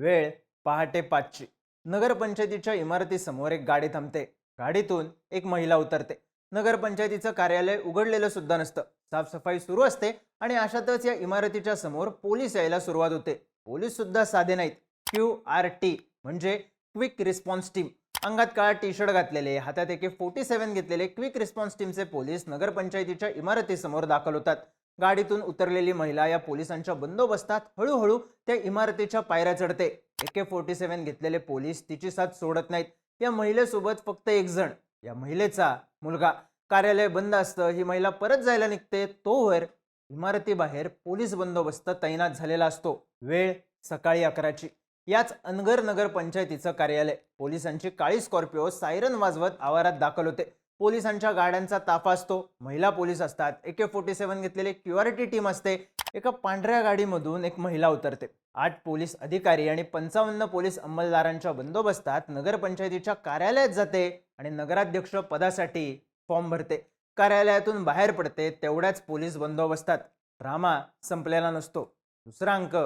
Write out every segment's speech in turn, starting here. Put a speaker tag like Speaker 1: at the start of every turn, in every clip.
Speaker 1: वेळ पहाटे पाचची. नगरपंचायतीच्या इमारतीसमोर एक गाडी थांबते. गाडीतून एक महिला उतरते. नगरपंचायतीचं कार्यालय उघडलेलं सुद्धा नसतं. साफसफाई सुरू असते आणि अशातच या इमारतीच्या समोर पोलीस यायला सुरुवात होते. पोलीस सुद्धा साधे नाहीत. क्यू आर टी म्हणजे क्विक रिस्पॉन्स टीम. अंगात काळा टी शर्ट घातलेले हातात एके फोर्टी सेव्हन घेतलेले क्विक रिस्पॉन्स टीमचे पोलीस नगरपंचायतीच्या इमारतीसमोर दाखल होतात. गाडीतून उतरलेली महिला या पोलिसांच्या बंदोबस्तात हळूहळू त्या इमारतीच्या पायऱ्या चढते. एके फोर्टी सेव्हन घेतलेले पोलीस तिची साथ सोडत नाहीत. या महिलेसोबत फक्त एक जण या महिलेचा मुलगा. कार्यालय बंद असतं ही महिला परत जायला निघते तोवर इमारतीबाहेर पोलीस बंदोबस्त तैनात झालेला असतो. वेळ सकाळी अकराची. याच अनगर नगर पंचायतीचं कार्यालय. पोलिसांची काळी स्कॉर्पिओ सायरन वाजवत आवारात दाखल होते. पोलिसांच्या गाड्यांचा ताफा असतो. महिला पोलीस असतात. एके फोर्टी सेव्हन घेतलेली क्युआरिटी टीम असते. एका पांढऱ्या गाडीमधून एक महिला उतरते. आठ पोलीस अधिकारी आणि पंचावन्न पोलीस अंमलदारांच्या बंदोबस्तात नगरपंचायतीच्या कार्यालयात जाते आणि नगराध्यक्ष पदासाठी फॉर्म भरते. कार्यालयातून बाहेर पडते तेवढ्याच पोलीस बंदोबस्तात. ड्रामा संपलेला नसतो. दुसरा अंक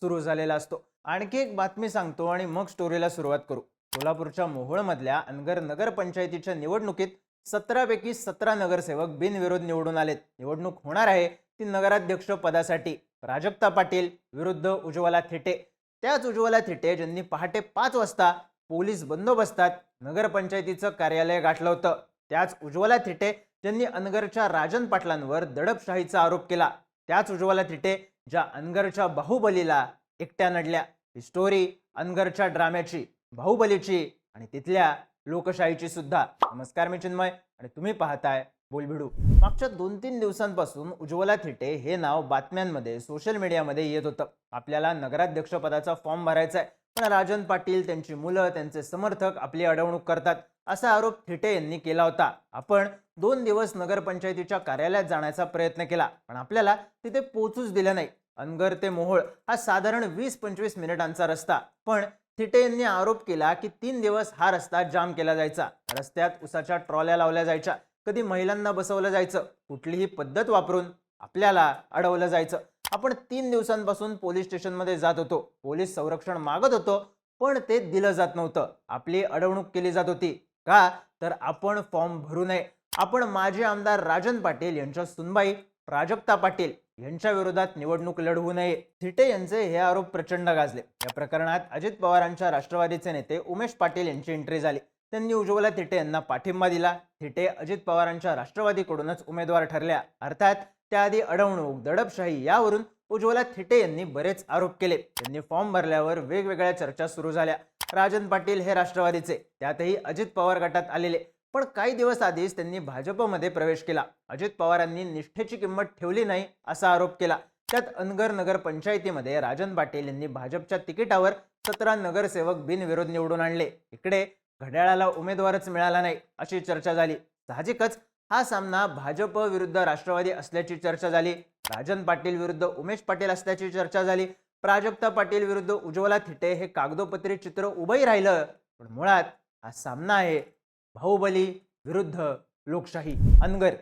Speaker 1: सुरू झालेला असतो. आणखी एक बातमी सांगतो आणि मग स्टोरीला सुरुवात करू. कोल्हापूरच्या मोहोळमधल्या अनगर नगरपंचायतीच्या निवडणुकीत सतरापैकी सतरा नगरसेवक बिनविरोध निवडून आलेत. निवडणूक होणार आहे. ती नगराध्यक्ष पदासाठी प्राजक्ता पाटील विरुद्ध उज्ज्वला थिटे. त्याच उज्ज्वला थिटे ज्यांनी पहाटे पाच वाजता पोलीस बंदोबस्तात नगरपंचायतीचं कार्यालय गाठलं होतं. त्याच उज्ज्वला थिटे ज्यांनी अनगरच्या राजन पाटलांवर दडपशाहीचा आरोप केला. त्याच उज्ज्वला थिटे ज्या अनगरच्या बाहुबलीला एकट्या नडल्या. ही स्टोरी अनगरच्या ड्राम्याची बाहुबलीची आणि तिथल्या लोकशाहीची सुद्धा. नमस्कार मी चिन्मय आणि तुम्ही पाहताय बोलभिडू. मागच्या दोन तीन दिवसांपासून उज्ज्वला थिटे हे नाव बातम्यांमध्ये सोशल मीडियामध्ये येत होतं. आपल्याला नगराध्यक्ष पदाचा फॉर्म भरायचा आहे. पण राजन पाटील त्यांची मुलं त्यांचे समर्थक आपली अडवणूक करतात. असा आरोप थिटे यांनी केला होता. आपण दोन दिवस नगरपंचायतीच्या कार्यालयात जाण्याचा प्रयत्न केला पण आपल्याला तिथे पोचूच दिलं नाही. अनगर ते मोहोळ हा साधारण वीस पंचवीस मिनिटांचा रस्ता. पण थिटे यांनी आरोप केला की तीन दिवस हा रस्ता जाम केला जायचा. रस्त्यात उसाच्या ट्रॉल्या लावल्या जायच्या. कधी महिलांना बसवलं जायचं. कुठलीही पद्धत वापरून आपल्याला अडवलं जायचं. आपण तीन दिवसांपासून पोलीस स्टेशनमध्ये जात होतो. पोलीस संरक्षण मागत होतो पण ते दिलं जात नव्हतं. आपली अडवणूक केली जात होती. का? तर आपण फॉर्म भरू नये. आपण माजी आमदार राजन पाटील यांच्या सुनबाई प्राजक्ता पाटील यांच्या विरोधात निवडणूक लढवू नये. थिटे यांचे हे आरोप प्रचंड गाजले. या प्रकरणात अजित पवारांच्या राष्ट्रवादीचे नेते उमेश पाटील यांची एंट्री झाली. त्यांनी उज्ज्वला थिटे यांना पाठिंबा दिला. थिटे अजित पवारांच्या राष्ट्रवादीकडूनच उमेदवार ठरल्या. अर्थात त्याआधी अडवणूक दडपशाही यावरून उज्ज्वला थिटे यांनी बरेच आरोप केले. त्यांनी फॉर्म भरल्यावर वेगवेगळ्या चर्चा सुरू झाल्या. राजन पाटील हे राष्ट्रवादीचे त्यातही अजित पवार गटात आलेले. पण काही दिवस आधीच त्यांनी भाजपमध्ये प्रवेश केला. अजित पवारांनी निष्ठेची किंमत ठेवली नाही असा आरोप केला. त्यात अनगर नगर पंचायतीमध्ये राजन पाटील यांनी भाजपच्या तिकिटावर सतरा नगरसेवक बिनविरोध निवडून आणले. इकडे घड्याळाला उमेदवारच मिळाला नाही अशी चर्चा झाली. साहजिकच हा सामना भाजप विरुद्ध राष्ट्रवादी असल्याची चर्चा झाली. राजन पाटील विरुद्ध उमेश पाटील असल्याची चर्चा झाली. प्राजक्ता पाटील विरुद्ध उज्ज्वला थिटे हे कागदोपत्री चित्र उभंही राहिलं. पण मुळात हा सामना आहे. बाहुबली विरुद्ध लोकशाही. अनगर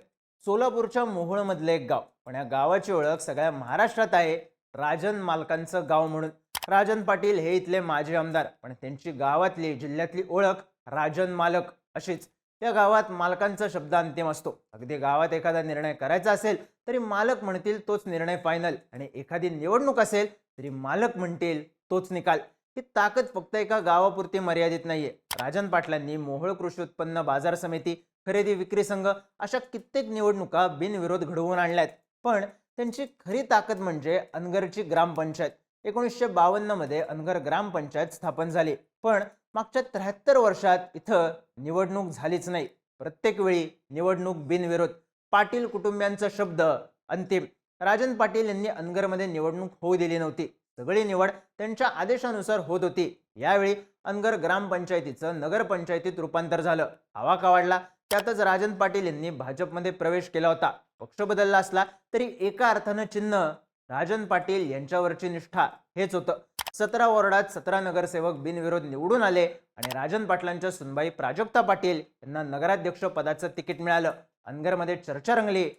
Speaker 1: सोलापूरच्या मोहोळमधलं एक गाव. पण या गावाची ओळख सगळ्या महाराष्ट्रात आहे. राजन मालकांचं गाव म्हणून. राजन पाटील हे इथले माजी आमदार. पण त्यांची गावातली जिल्ह्यातली ओळख राजन मालक अशीच. या गावात मालकांचा शब्द अंतिम असतो. अगदी गावात एखादा निर्णय करायचा असेल तरी मालक म्हणतील तोच निर्णय फायनल आणि एखादी निवडणूक असेल तरी मालक म्हणतील तोच निकाल. ही ताकद फक्त एका गावापुरती मर्यादित नाहीये. राजन पाटलांनी मोहोळ कृषी उत्पन्न बाजार समिती खरेदी विक्री संघ अशा कित्येक निवडणुका बिनविरोध घडवून आणल्यात. पण त्यांची खरी ताकद म्हणजे अनगरची ग्रामपंचायत. एकोणीसशे बावन्नमध्ये अनगर ग्रामपंचायत स्थापन झाली. पण मागच्या त्र्याहत्तर वर्षात इथं निवडणूक झालीच नाही. प्रत्येक वेळी निवडणूक बिनविरोध. पाटील कुटुंबियांचा शब्द अंतिम. राजन पाटील यांनी अनगरमध्ये निवडणूक होऊ दिली नव्हती. सगळी निवड त्यांच्या आदेशानुसार होत होती. यावेळी अनगर ग्रामपंचायतीचं नगरपंचायतीत रूपांतर झालं. हवाका वाढला? त्यातच राजन पाटील यांनी भाजपमध्ये प्रवेश केला होता. पक्ष बदलला असला तरी एका अर्थानं चिन्ह राजन पाटील यांच्यावरची निष्ठा हेच होतं. सतरा वॉर्डात सतरा नगरसेवक बिनविरोध निवडून आले आणि राजन पाटलांच्या सुनबाई प्राजक्ता पाटील यांना नगराध्यक्ष पदाचं तिकीट मिळालं. अनगरमध्ये चर्चा रंगली.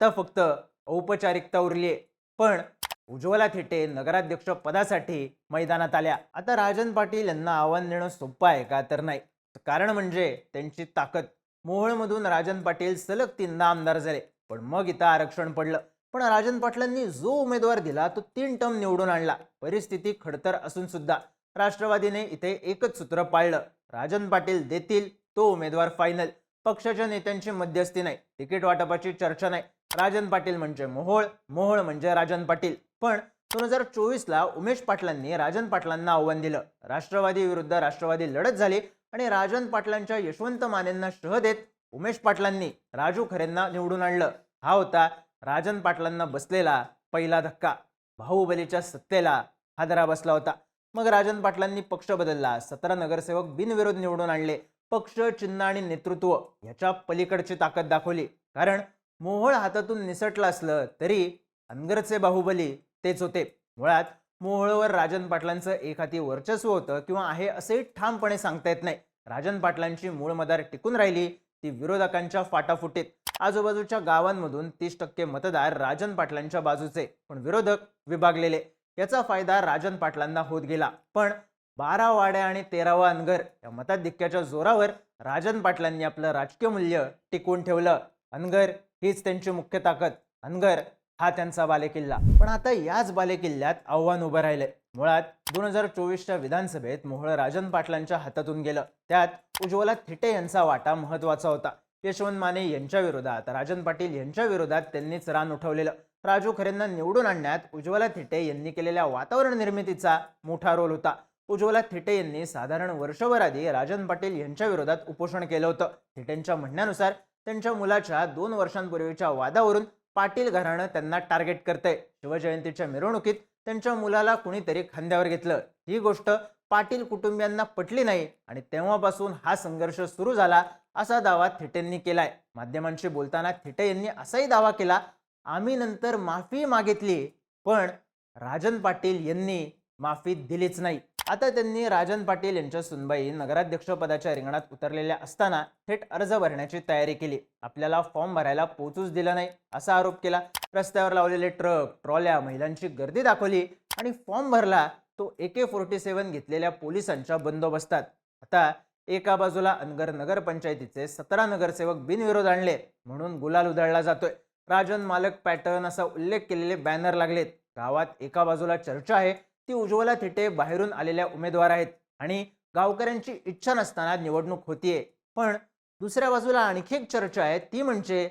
Speaker 1: तर फक्त औपचारिकता उरली पण उज्ज्वला थिटे नगराध्यक्ष पदासाठी मैदानात आल्या. आता राजन पाटील यांना आव्हान देणं सोपं आहे का तर नाही? कारण म्हणजे त्यांची ताकद. मोहोळमधून राजन पाटील सलग तीनदा आमदार झाले पण मग इथं आरक्षण पडलं. पण राजन पाटलांनी जो उमेदवार दिला तो तीन टर्म निवडून आणला. परिस्थिती खडतर असून सुद्धा राष्ट्रवादीने इथे एकच सूत्र पाळलं. राजन पाटील देतील तो उमेदवार फायनल पक्षाच्या नेत्यांची मध्यस्थी नाही तिकीट वाटपाची चर्चा नाही. राजन पाटील म्हणजे मोहोळ मोहोळ म्हणजे राजन पाटील. पण दोन हजार चोवीसला उमेश पाटलांनी राजन पाटलांना आव्हान दिलं. राष्ट्रवादी विरुद्ध राष्ट्रवादी लढत झाली आणि राजन पाटलांच्या यशवंत मानेंना शह देत उमेश पाटलांनी राजू खरेंना निवडून आणलं. हा होता राजन पाटलांना बसलेला पहिला धक्का. बाहुबलीच्या सत्तेला हादरा बसला होता. मग राजन पाटलांनी पक्ष बदलला. सतरा नगरसेवक बिनविरोध निवडून आणले. पक्ष चिन्ह आणि नेतृत्व याच्या पलीकडची ताकद दाखवली. कारण मोहोळ हातातून निसटलं असलं तरी अनगरचे बाहुबली तेच होते. मुळात मोहोळवर राजन पाटलांचं एक हाती वर्चस्व होतं किंवा आहे असे ठामपणे सांगता येत नाही. राजन पाटलांची मूळ मदार टिकून राहिली ती विरोधकांच्या फाटाफुटीत. आजूबाजूच्या गावांमधून तीस टक्के मतदार राजन पाटलांच्या बाजूचे पण विरोधक विभागलेले. याचा फायदा राजन पाटलांना होत गेला. पण बारा वाड्या आणि तेरावा अनगर या मताधिक्याच्या जोरावर राजन पाटलांनी आपलं राजकीय मूल्य टिकवून ठेवलं. अनगर हीच त्यांची मुख्य ताकद. अनगर हा त्यांचा बालेकिल्ला. पण आता याच बालेकिल्ल्यात आव्हान उभं राहिलंय. मुळात दोन हजार चोवीसच्या विधानसभेत मोहळ राजन पाटलांच्या हातातून गेलं. त्यात उज्ज्वला थिटे यांचा वाटा महत्त्वाचा होता. यशवंत माने यांच्या विरोधात राजन पाटील यांच्या विरोधात त्यांनीच रान उठवलेलं. राजू खरेंना निवडून आणण्यात उज्ज्वला थिटे यांनी केलेल्या वातावरण निर्मितीचा मोठा रोल होता. उज्ज्वला थिटे यांनी साधारण वर्षभर आधी राजन पाटील यांच्या विरोधात उपोषण केलं होतं. थिटेंच्या म्हणण्यानुसार त्यांच्या मुलाच्या दोन वर्षांपूर्वीच्या वादावरून पाटील घराणं त्यांना टार्गेट करतंय. शिवजयंतीच्या मिरवणुकीत त्यांच्या मुलाला कुणीतरी खांद्यावर घेतलं. ही गोष्ट पाटील कुटुंबियांना पटली नाही आणि तेव्हापासून हा संघर्ष सुरू झाला असा दावा थिटेंनी केलाय. माध्यमांशी बोलताना थिटे यांनी असाही दावा केला आम्ही नंतर माफी मागितली पण राजन पाटील यांनी माफी दिलीच नाही. आता त्यांनी राजन पाटील यांच्या सुनबाई नगराध्यक्षपदाच्या रिंगणात उतरलेल्या असताना थेट अर्ज भरण्याची तयारी केली. आपल्याला फॉर्म भरायला पोचूच दिला नाही असा आरोप केला. रस्त्यावर लावलेले ट्रक ट्रॉल्या महिलांची गर्दी दाखवली आणि फॉर्म भरला तो ए के फोर्टी सेव्हन घेतलेल्या पोलिसांच्या बंदोबस्तात. आता एका बाजूला अनगर नगरपंचायतीचे सतरा नगरसेवक बिनविरोध आणले म्हणून गुलाल उधळला जातोय. राजन मालक पॅटर्न असा उल्लेख केलेले बॅनर लागलेत. गावात एका बाजूला चर्चा आहे ती उज्ज्वला थिटे बाहेरून आलेल्या उमेदवार आहेत आणि गावकऱ्यांची इच्छा नसताना निवडणूक होतीये. पण दुसऱ्या बाजूला आणखी एक चर्चा आहे ती म्हणजे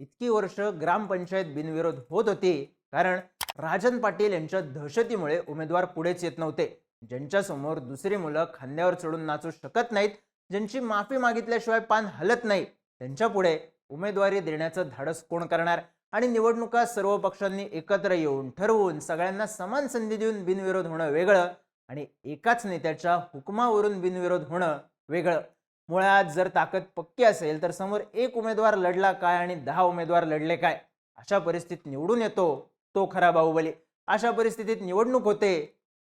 Speaker 1: इतकी वर्ष ग्रामपंचायत बिनविरोध होत होती कारण राजन पाटील यांच्या दहशतीमुळे उमेदवार पुढेच येत नव्हते. ज्यांच्या समोर दुसरी मुलं खांद्यावर चढून नाचू शकत नाहीत ज्यांची माफी मागितल्याशिवाय पान हलत नाही त्यांच्या पुढे उमेदवारी देण्याचं धाडस कोण करणार? आणि निवडणुका सर्व पक्षांनी एकत्र येऊन ठरवून सगळ्यांना समान संधी देऊन बिनविरोध होणं वेगळं आणि एकाच नेत्याच्या हुकमावरून बिनविरोध होणं वेगळं. मुळात जर ताकद पक्की असेल तर समोर एक उमेदवार लढला काय आणि दहा उमेदवार लढले काय? अशा परिस्थितीत निवडून येतो तो खरा बाहुबली. अशा परिस्थितीत निवडणूक होते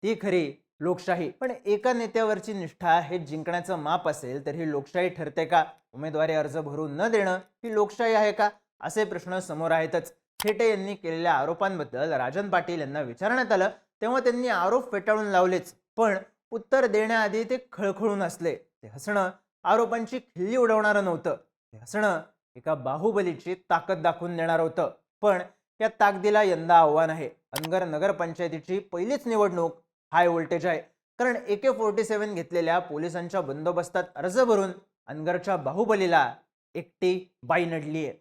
Speaker 1: ती खरी लोकशाही. पण एका नेत्यावरची निष्ठा हे जिंकण्याचं माप असेल तर ही लोकशाही ठरते का? उमेदवारी अर्ज भरून न देणं ही लोकशाही आहे का? असे प्रश्न समोर आहेतच. थेटे यांनी केलेल्या आरोपांबद्दल राजन पाटील यांना विचारण्यात आलं तेव्हा त्यांनी आरोप फेटाळून लावलेच. पण उत्तर देण्याआधी ते खळखळून असले ते हसणं आरोपांची खिल्ली उडवणारं नव्हतं. ते हसणं एका बाहुबलीची ताकद दाखवून देणार होतं. पण या ताकदीला यंदा आव्हान आहे. अनगर नगरपंचायतीची पहिलीच निवडणूक हाय व्होल्टेज आहे. कारण ए के फोर्टी सेव्हन घेतलेल्या पोलिसांच्या बंदोबस्तात अर्ज भरून अनगरच्या बाहुबलीला एकटी बाई नडली आहे